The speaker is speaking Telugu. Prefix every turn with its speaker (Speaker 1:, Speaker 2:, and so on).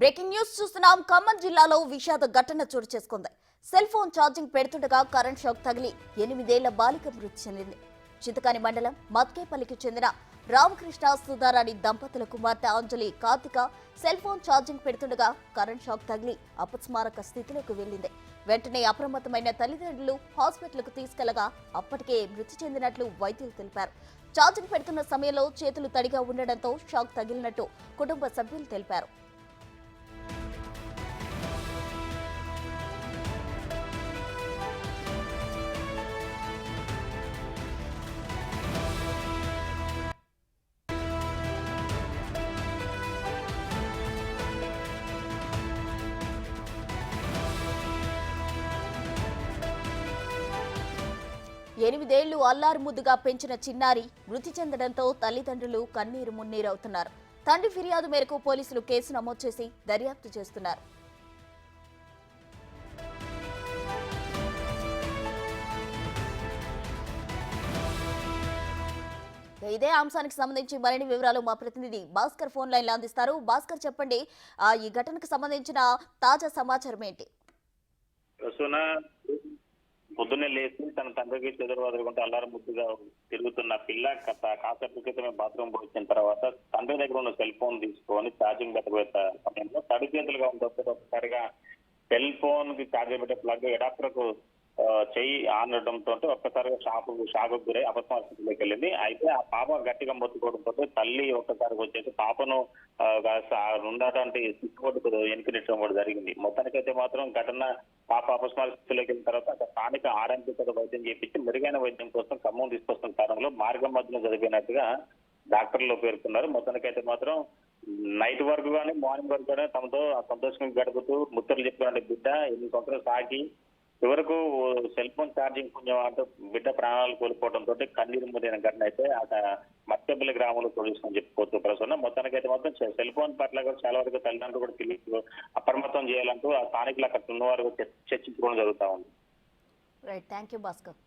Speaker 1: బ్రేకింగ్ న్యూస్ చూస్తున్నాం. ఖమ్మం జిల్లాలో విషాద ఘటన చోటు చేసుకుంది. సెల్ ఫోన్ ఛార్జింగ్ పెడుతుండగా కరెంట్ షాక్ తగిలి ఎనిమిదేళ్ళ బాలిక మృతి చెందింది. చింతకాని మండలం మత్కేపల్లికి చెందిన రామకృష్ణ సుధారాణి దంపతుల కుమార్తె Anjali Karthika cell phone charging పెడుతుండగా current shock తగిలి అపస్మారక స్థితిలోకి వెళ్ళింది వెంటనే అప్రమత్తమైన తల్లిదండ్రులు హాస్పిటల్కు తీసుకెళ్ళగా అప్పటికే మృతి చెందినట్లు వైద్యులు తెలిపారు. ఛార్జింగ్ పెడుతున్న సమయంలో చేతులు తడిగా ఉండడంతో షాక్ తగిలినట్టు కుటుంబ సభ్యులు తెలిపారు. ఎనిమిదేళ్ళు అల్లారు ముద్దుగా పెంచిన చిన్నారి మృతి చెందడంతో తల్లిదండ్రులు కన్నీరు మున్నీరవుతున్నారు. తండ్రి ఫిర్యాదు మేరకు పోలీసులు కేసు నమోదు చేసి దర్యాప్తు చేస్తున్నారు. ఇదే అంశానికి సంబంధించి మరిన్ని వివరాలు మా ప్రతినిధి భాస్కర్ ఫోన్ లైన్లో అందిస్తారు. భాస్కర్ చెప్పండి ఆ, ఈ ఘటనకు సంబంధించిన తాజా సమాచారం ఏంటి?
Speaker 2: పొద్దున్నే లేచి తన తండ్రికి చెదురు వదులుకుంటూ అల్లారం ముద్దుగా తిరుగుతున్న పిల్ల కథ కాసేపు క్రితమే బాత్రూమ్ వచ్చిన తర్వాత తండ్రి దగ్గర ఉన్న సెల్ ఫోన్ తీసుకొని ఛార్జింగ్ పెట్టబోయే సమయంలో తడి చేతులుగా ఉండొచ్చు ఒకసారిగా సెల్ ఫోన్కి ఛార్జింగ్ పెట్టే ప్లగ్ ఎడాప్టర్కు చెయ్యి ఆనడంతో ఒక్కసారిగా షాక్ షాక్ గురై అపస్మార స్థితిలోకి వెళ్ళింది. అయితే ఆ పాప గట్టిగా మొత్తుకోవడంతో తల్లి ఒక్కసారిగా వచ్చేసి పాపను ఆ, కాస్త ఆ కూడా జరిగింది. మొత్తానికైతే మాత్రం ఘటన పాప అపస్మార స్థితిలోకి వెళ్ళిన తర్వాత అక్కడ స్థానిక ఆర్ఎంపీ వైద్యం చేపించి మెరుగైన వైద్యం కోసం ఖమ్మం తీసుకొస్తున్న కారణంలో మార్గం మధ్యలో చదివినట్టుగా డాక్టర్లు పేర్కొన్నారు. మొత్తానికైతే మాత్రం నైట్ వరకు కానీ మార్నింగ్ వరకు కానీ తమతో ఆ సంతోషంగా గడుపుతూ ముత్తలు చెప్పిన బిడ్డ ఎన్ని సంవత్సరాలు సాగి చివరకు సెల్ ఫోన్ ఛార్జింగ్ కొంచెం అంటే బిడ్డ ప్రాణాలు కోల్పోవడంతో కన్నీరు ముదిన ఘటన అయితే అక్కడ మత్తెబ్బలి గ్రామంలో చూసుకొని చెప్పుకోవచ్చు ప్రసన్న మొత్తానికైతే మాత్రం సెల్ ఫోన్ పట్ల కూడా చాలా వరకు తల్లిదండ్రులు కూడా తెలియదు అప్రమత్తం చేయాలంటూ ఆ స్థానికులు అక్కడ ఉన్నవారు చర్చించుకోవడం జరుగుతా ఉంది.
Speaker 1: Right thank you Bhaskar